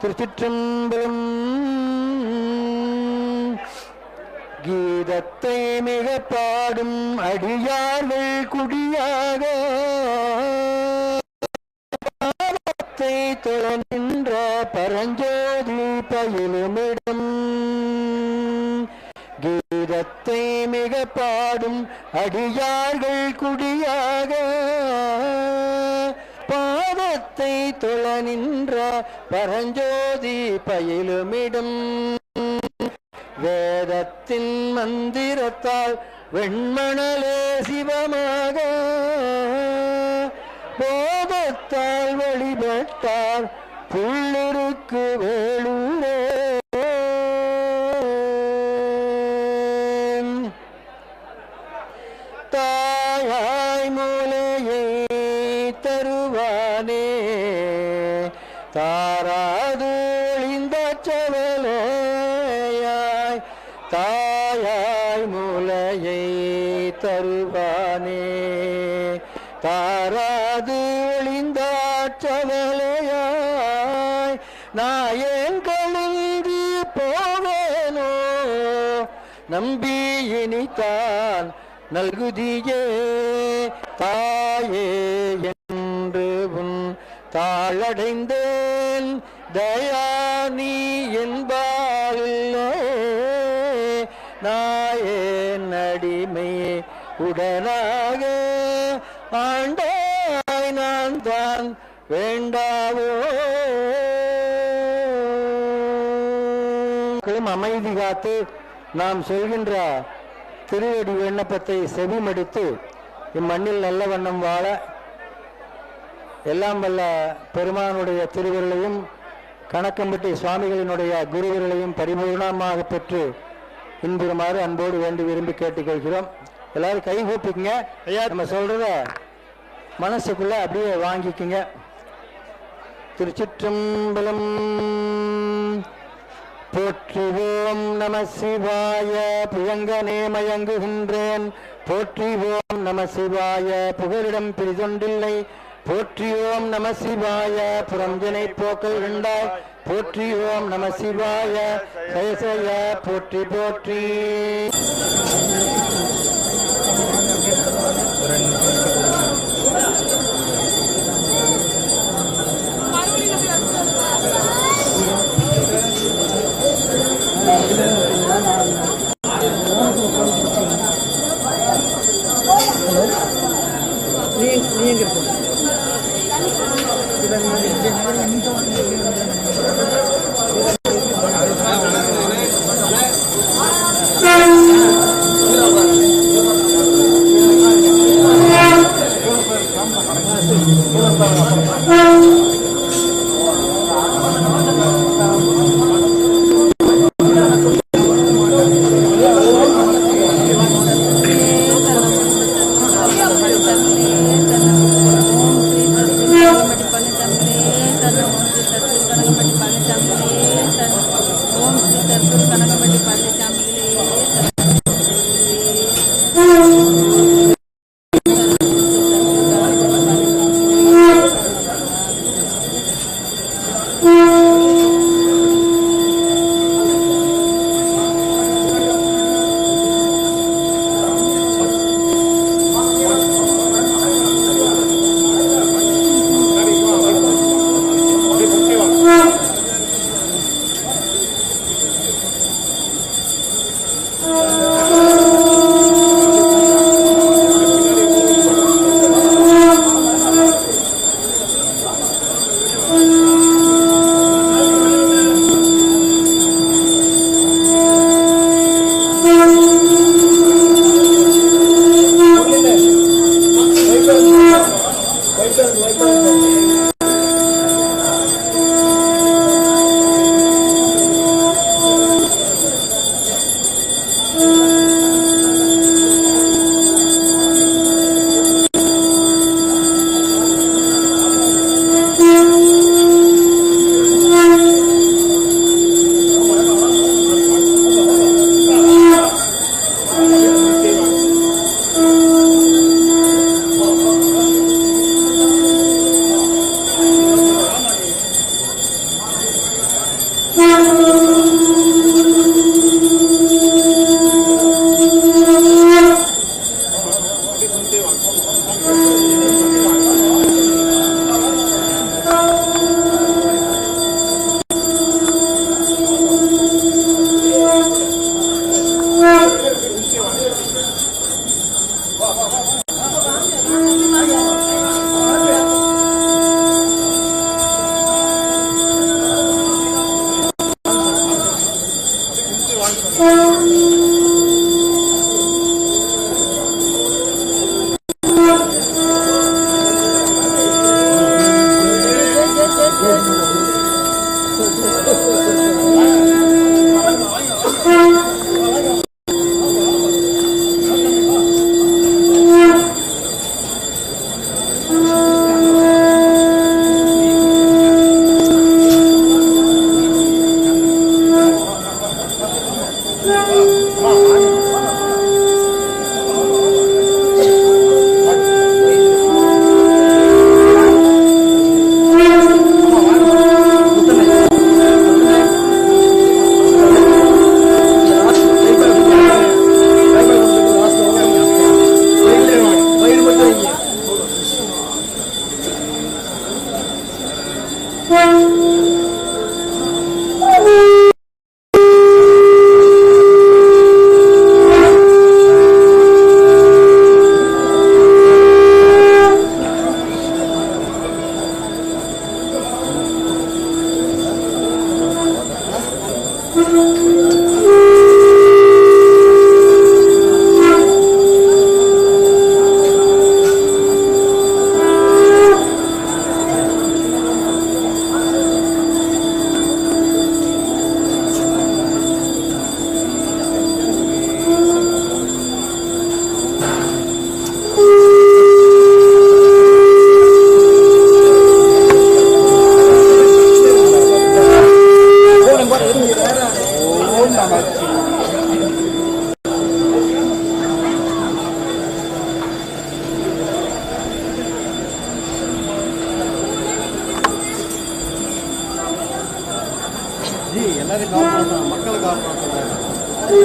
திருச்சிற்றம்பலம். கீதத்தை மிக பாடும் அடியார்கள் குடியாக. பாவத்தை தொழ பரஞ்சோதி பயிலுமிடம். கீதத்தை மிக பாடும் அடியார்கள் குடியாக. பாதத்தை தொழ நின்ற பரஞ்சோதி பயிலுமிடும். வேதத்தின் மந்திரத்தால் வெண்மணலே சிவமாக. போதத்தால் வழிபட்டார் புள்ளிருக்கு வேளூரே தருவானே செவலையாய் தாயாய் மூலையை தருவானே. தாராது ஒளிந்த சவலையாய் நாயன் போவேனோ. நம்பி இனித்தான் நல்குதியே தாயே தாளடைந்தேன். தயா நீ என்பாளில்லை நாயேன் அடிமை உடனாக. ஆண்டாய் நான் தான் வேண்டாவோ. அமைதி காத்து நாம் சொல்கின்ற திருவடி விண்ணப்பத்தை செவிமடித்து இம்மண்ணில் நல்ல வண்ணம் வாழ எல்லாம் வல்ல பெருமானுடைய திருவிரலையும் கணக்கம்பட்டி சுவாமிகளினுடைய குருவிரலையும் பரிபூர்ணமாக பெற்று இன்புறுமாறு அன்போடு வேண்டி விரும்பி கேட்டுக்கொள்கிறோம். எல்லாரும் கை கூப்பிக்குங்க ஐயா. நம்ம சொல்றத மனசுக்குள்ள அப்படியே வாங்கிக்குங்க. திருச்சிற்றம்பலம் போற்றுவோம் நம சிவாய புயங்கனே மயங்குகின்றேன். போற்றுவோம் நம சிவாய புகலிடம் பிரிதொண்டில்லை. போற்றியோம் நம சிவாய. புறஞ்சனை போக்கள் கண்டாய் போற்றியோம் நம சிவாய. சயசய போற்றி போற்றி.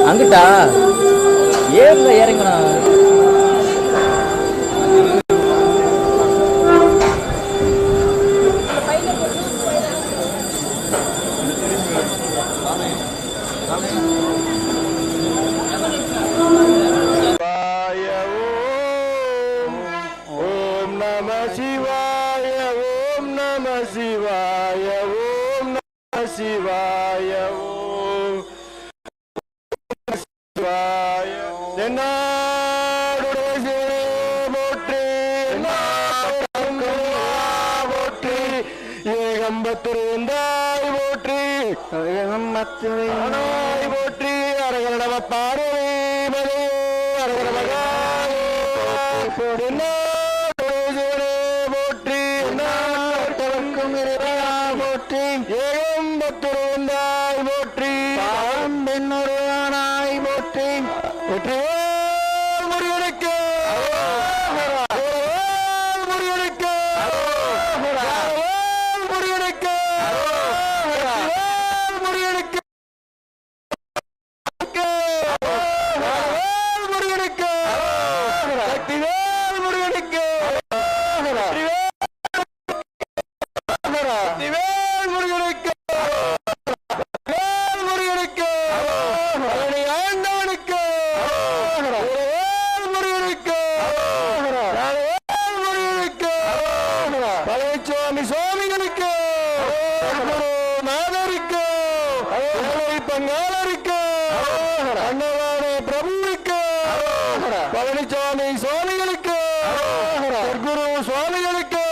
அங்கிட்டா? ஏறுல இறங்கண்ணா சிவாய போற்றி போற்றி ஏகம்பத்திருந்தாய் போற்றி. ஏகம்பத்திருந்தாய் ওঠো அன்னதான பிரபுவுக்கு பழனிசாமி சுவாமிகளுக்கு குரு சுவாமிகளுக்கு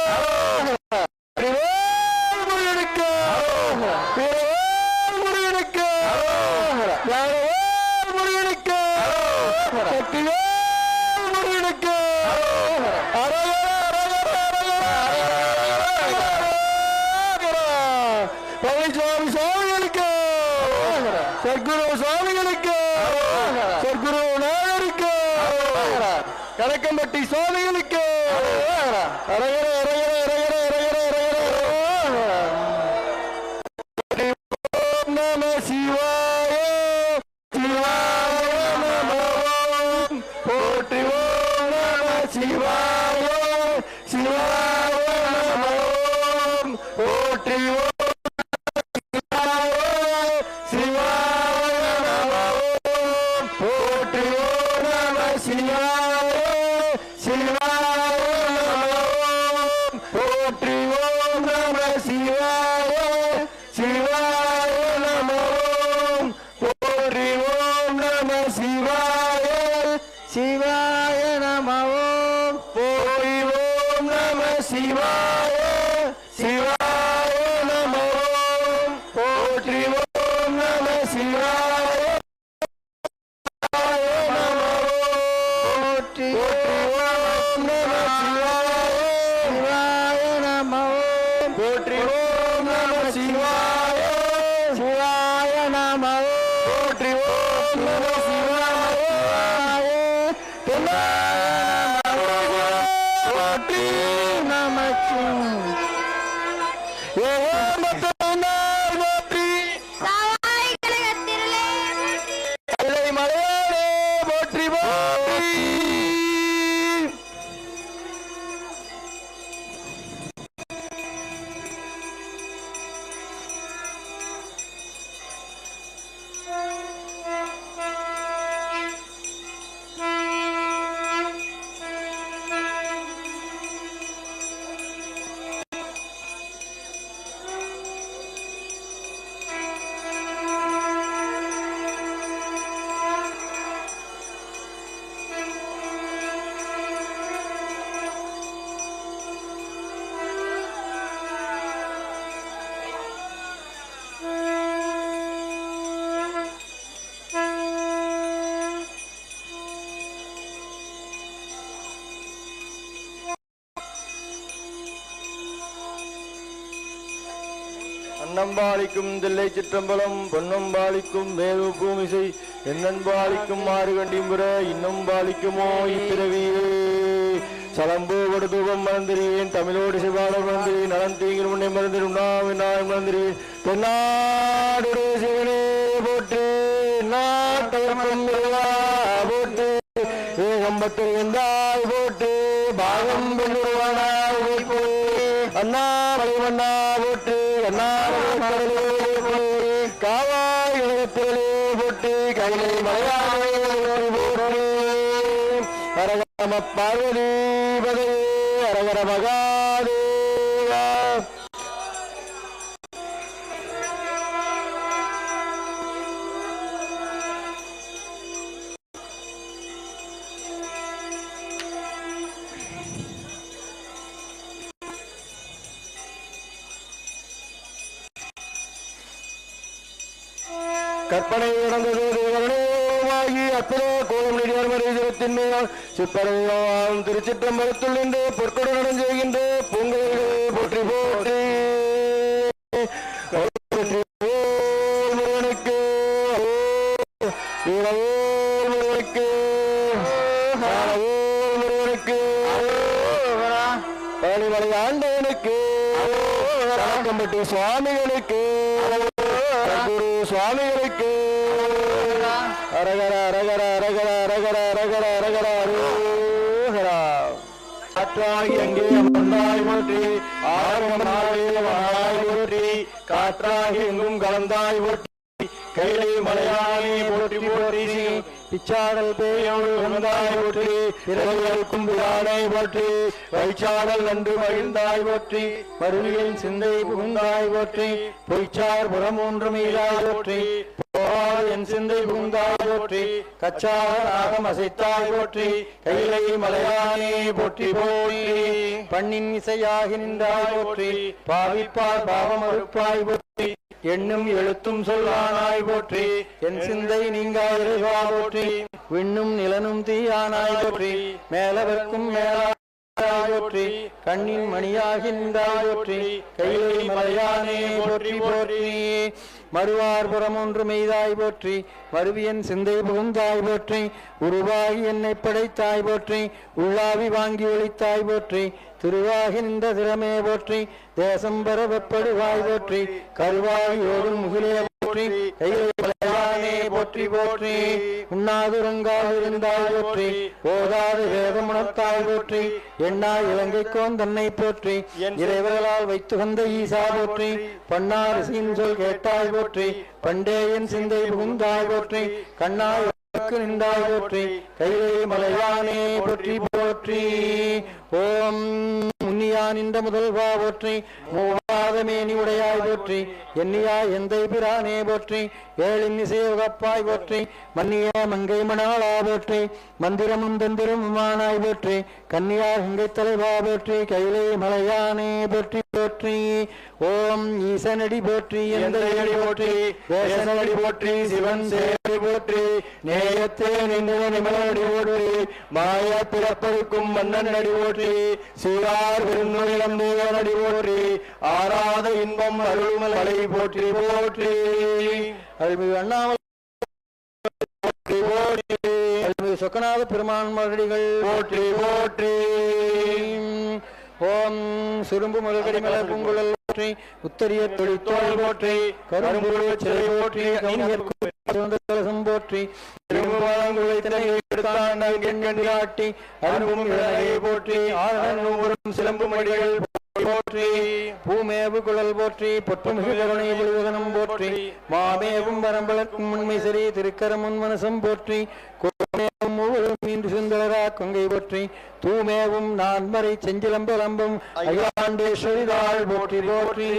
முருகனுக்கு முருகனுக்கு முருகனுக்கு முருகனுக்கு. பழனிசாமி சுவாமிகளுக்கு சர்க்குரு சுவாமிகளுக்கு சர்க்குரு நாயருக்கு கணக்கம்பட்டி சுவாமிகளுக்கு. அரகர அரகர அரகர அரகர அரகர நம சிவாய சிவாய நம நம சிவாய சிவாய நம போற்றி ஓம் நம சிவாய அன்னம்பாளிக்கும் தில்லை சிற்றம்பலம் பொன்னம்பாளிக்கும் மேவு பூமிசை என்னன்பாளிக்கும் மாறு கண்டிம்புற இன்னும் பாலிக்குமோ இப்பிறவியே சலம்பு தூபம் மறந்திரியேன் தமிழோடு சிவாட மறந்திரி நலன் தீங்கில் முன்னே மறந்திரு நாம் நாய் மறந்திரி தென்னாடு சிவனே போட்டு நாட்டவர்க்கும் முருகா போட்டு ஏகம்பத்து எந்தாய் போட்டு பாகம் பெண்ணுருவானாய் போட்டு அண்ணா மணிவண்ணா அரகம பார்வதி பதே. அரகர சிப்பரையாம் திருச்சிற்றம்பலத்தில் நின்று பொற்கொடு நடந்தெய்கின்ற பூங்குழலே போற்றி போற்றி. போற்றி முருகனுக்கு முருகனுக்கு முருகனுக்கு பழனிமலை ஆண்டவனுக்கு கம்பட்டி சுவாமிகளுக்கு குரு சுவாமிகளுக்கு. அரகர அரகர அரகர அரகர அரகர அரகர அரோகரா காற்றாய் எங்கே வந்தாய் ஒற்றி ஆரம்பம் நாளே ஒற்றி காற்றாய் எங்கும் கலந்தாய் ஒற்றி கைலை மலையாளி போற்றி போற்றி பிச்சாடல் பேயோடு வந்தாய் ஒற்றி இரவியல் பிரானை போற்றி வைச்சாடல் நன்று மகிழ்ந்தாய் போற்றி மருவியின் சிந்தை புகுந்தாய் போற்றி பொய்ச்சார் புறமூன்று ஒன்றும் இல்லாய் போற்றி என் சிந்தை புகுந்தாய் போற்றி கச்சாக நாகம் அசைத்தாய் போற்றி கைலை மலையானே போற்றி போற்றி. பண்ணின் இசையாகி நின்றாய் போற்றி பாவிப்பார் பாவம் அறுப்பாய் போற்றி. எண்ணும் எழுத்தும் சொல்லானாய் போற்றி என் சிந்தை நீங்கா இறைவா போற்றி. விண்ணும் நிலனும் தீயானாய் போற்றி மேலவர்க்கும் மேலாய் போற்றி. கண்ணின் மணியாகி நின்றாய் மலையானே போற்றி போற்றி. மறுவார்புறம் ஒன்று மெய்தாய் போற்றி மருவியன் சிந்தை புகுந்தாய் போற்றி உருவாகி என்னை படைத்தாய் போற்றி உள்ளாவி வாங்கி ஒளித்தாய் போற்றி திருவாகி நின்ற திறமே போற்றி தேசம் பெற வெப்படுவாய் போற்றி கருவாய் முகிலே போற்றி கையிலே போற்றி போற்றி. உண்ணாதுரங்காது இருந்தாய் போற்றி ஓதாது வேதமுணர்த்தாய் போற்றி. எண்ணா இலங்கைக்கோன் தன்னை போற்றி இறைவர்களால் வைத்து வந்த ஈசா போற்றி. பன்னார் சீன் சொல் கேட்டாய் போற்றி பண்டேயன் சிந்தை புகுந்தாய் போற்றி. கண்ணாய் நின்றாய் போற்றி கையிலே மலையானே போற்றி போற்றி. ஓம் நின்ற முதல்வா போற்றி மூவாதமே நீ உடையாய் போற்றி. எண்ணியா எந்தை பிரானே போற்றி ஏழின் இசையுகப்பாய் போற்றி மன்னிய மங்கை மணாளா போற்றி மந்திரமும் தந்திரமுமானாய் போற்றி கன்னியார் கங்கை தலைவா போற்றி கைலை மலையானே போற்றி போற்றி. ஓம் ஈசனடி போற்றி எந்தையடி போற்றி தேசனடி போற்றி சிவன் சேவை போற்றி. நேயத்தே நின்ற நிமலடி போற்றி மாய பிறப்பருக்கும் மன்னன் அடி போற்றி சீரார் பெருநுழையம் தேவனடி போற்றி ஆராத இன்பம் அருள்மலை போற்றி போற்றி. அருள்மிகு அண்ணாமலை போற்றி போற்றி. அருள்மிகு சொக்கநாத பெருமான் மலடிகள் போற்றி போற்றி. ஓம் சுரும்பு முதல்கடி மலர் பூங்குழல் போற்றி. உத்தரிய தொழித்தோள் போற்றி. கரும்புருவ சிலை போற்றி. கலைஞர்க்கும் போற்றி. போற்றி. சிலம்பு மடிகள் போற்றி பூமேவு குழல் போற்றி பொற்றுமிகு கருணை புலிவகனம் போற்றி. மாமேவும் வரம்பளக்கும் உண்மை சரி திருக்கரமுன் மனசம் போற்றி. மீண்டு சுந்தரரா கொங்கை போற்றி. தூமேவும் நான்மறை செஞ்சிலம்பலம்பும் ஐயாண்டேஸ்வரிதாள் போற்றி போற்றி.